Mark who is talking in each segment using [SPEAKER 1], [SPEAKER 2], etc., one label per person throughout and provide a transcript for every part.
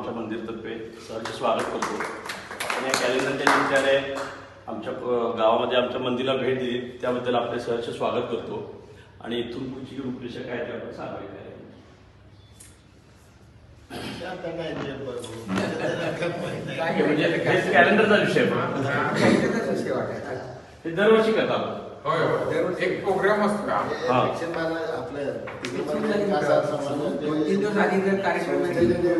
[SPEAKER 1] आमच्या मंदिरतर्फे सहर्ष स्वागत करतो. आपण या कॅलेंडरच्या निमित्ताने आमच्या गावामध्ये आमच्या मंदिराला भेट दिली. त्याबद्दल आपले सहर्ष स्वागत करतो. आणि इथून पुढची रूपरेषा काय ते आपण सांगावी काय काय म्हणजे कॅलेंडरचा विषय. हे. दरवर्षी करतात
[SPEAKER 2] होय होय. एक प्रोग्राम असतो
[SPEAKER 1] हा.
[SPEAKER 3] दोन तीन दिवस आधी जर कार्यक्रम असेल, तर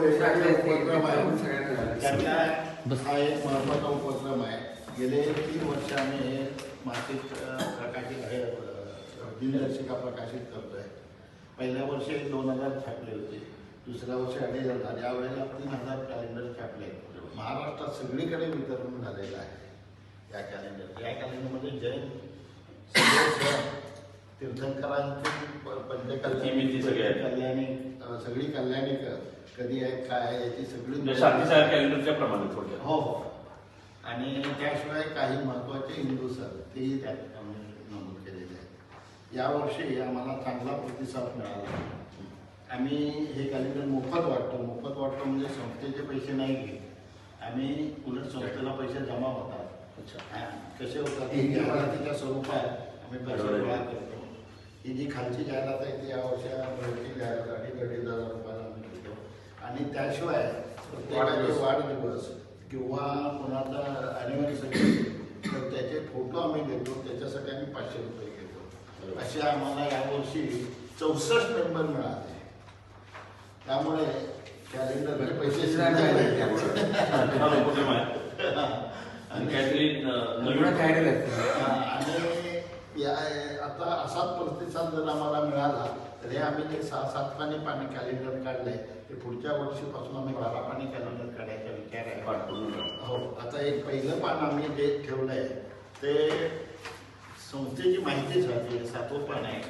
[SPEAKER 4] उपक्रम आहे.
[SPEAKER 3] सगळ्यांना
[SPEAKER 4] त्यांना हा एक महत्त्वाचा उपक्रम आहे. गेले तीन वर्ष आम्ही हे मासिक अ, प्रकाशित हे अ, दिनदर्शिका प्रकाशित करतोय. पहिल्या वर्षी दोन हजार छापले होते. दुसऱ्या वर्षी अडीच हजार यावेळेला तीन हजार कॅलेंडर छापले महाराष्ट्रात सगळीकडे वितरण झालेलं आहे. या कॅलेंडर या कॅलेंडरमध्ये जैन तीर्थंकरांची पंचकल्याणी. कल्याणी सगळी कल्याणी कधी आहे काय आहे याची सगळी
[SPEAKER 1] म्हणजे कॅलेंडरच्या प्रमाणे थोडक्यात.
[SPEAKER 4] हो हो. आणि त्याशिवाय काही महत्त्वाचे हिंदू सण तेही आम्ही नमूद केलेले आहेत. यावर्षी आम्हाला चांगला प्रतिसाद मिळाला. आम्ही हे कॅलेंडर मोफत वाटतो. मोफत वाटतो म्हणजे संस्थेचे पैसे नाही घेत. आम्ही उलट संस्थेला पैसे जमा होतात.
[SPEAKER 1] अच्छा.
[SPEAKER 4] कसे होतात ही जाहिरातीच्या स्वरूपात आम्ही पैसे गोळा करतो ही जी खालची जाहिरात आहे ती यावर्षी बहुतेक जाहिरात अडीच अडीच हजार रुपयाला आम्ही घेतो आणि त्याशिवाय प्रत्येकाचे वाढदिवस. किंवा कोणाचा अॅनिव्हर्सरी तर त्याचे फोटो आम्ही देतो. त्याच्यासाठी आम्ही पाचशे रुपये घेतो. असे आम्हाला यावर्षी चौसष्ट मेंबर मिळाले. त्यामुळे कॅलेंडरचे पैसे
[SPEAKER 1] आणि
[SPEAKER 4] या आता असाच प्रतिसाद जर आम्हाला मिळाला तर हे आम्ही जे सहा सात पाणी पाणी कॅलेंडर काढले ते पुढच्या वर्षीपासून आम्ही बारा पाणी कॅलेंडर काढायचा विचार आहे.
[SPEAKER 1] पाठवून
[SPEAKER 4] हो आता एक पहिलं पान आम्ही जे ठेवलंय ते संस्थेची माहितीच आहे सातवं पान आहे.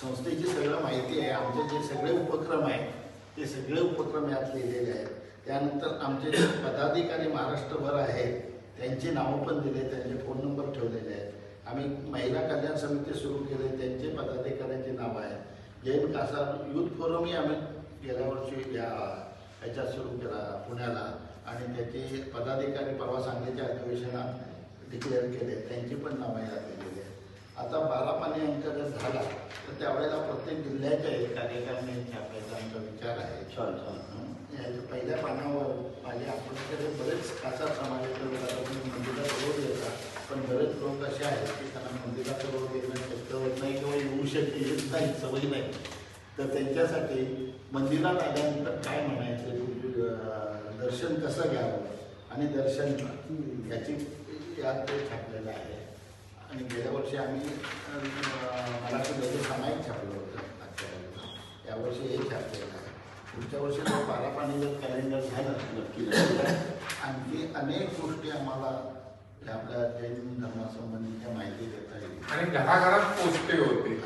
[SPEAKER 4] संस्थेची सगळं माहिती आहे आमचे जे सगळे उपक्रम आहेत ते सगळे उपक्रम यात लिहिलेले आहेत. त्यानंतर आमचे जे पदाधिकारी महाराष्ट्रभर आहेत त्यांची नावं पण दिले त्यांचे फोन नंबर ठेवलेले आहेत आम्ही महिला कल्याण समिती सुरू केले त्यांचे पदाधिकाऱ्यांची नावं आहेत जैन कासार युथ फोरमही आम्ही गेल्या वर्षी या ह्याच्यात सुरू केला पुण्याला. आणि त्याचे पदाधिकारी परवा सांगलीच्या अधिवेशनात डिक्लेअर केले. त्यांची पण नावं यात दिलेली आहेत. आता बारा पाणी आमचा जर झाला तर त्यावेळेला प्रत्येक जिल्ह्याच्या एक कार्यक्रम छापायचा आमचा विचार आहे.
[SPEAKER 1] छान छान.
[SPEAKER 4] याच्या पहिल्या पानावर माझे आपल्याकडे बरेच खासा समाजाचे लोक आता तुम्ही मंदिरात रोज येतात पण बरेच लोक असे आहेत की त्यांना मंदिरात होत नाही किंवा नाही सवय नाही. तर त्यांच्यासाठी मंदिरात आल्यानंतर काय म्हणायचं? दर्शन कसं घ्यावं? आणि दर्शन याची यात ते छापलेलं आहे. आणि गेल्या वर्षी आम्ही अं, मराठीमध्ये सामायिक छापलं होतं आजच्या वेळेला. यावर्षी हे छापलेलं आहे. पुढच्या वर्षी जर बारा पाणी जर कॅलेंडर झालं
[SPEAKER 1] नक्की.
[SPEAKER 4] आणखी अनेक गोष्टी आम्हाला आपल्या जैन धर्मासंबंधीच्या माहिती देता येईल.
[SPEAKER 2] आणि घराघरात पोचते होते.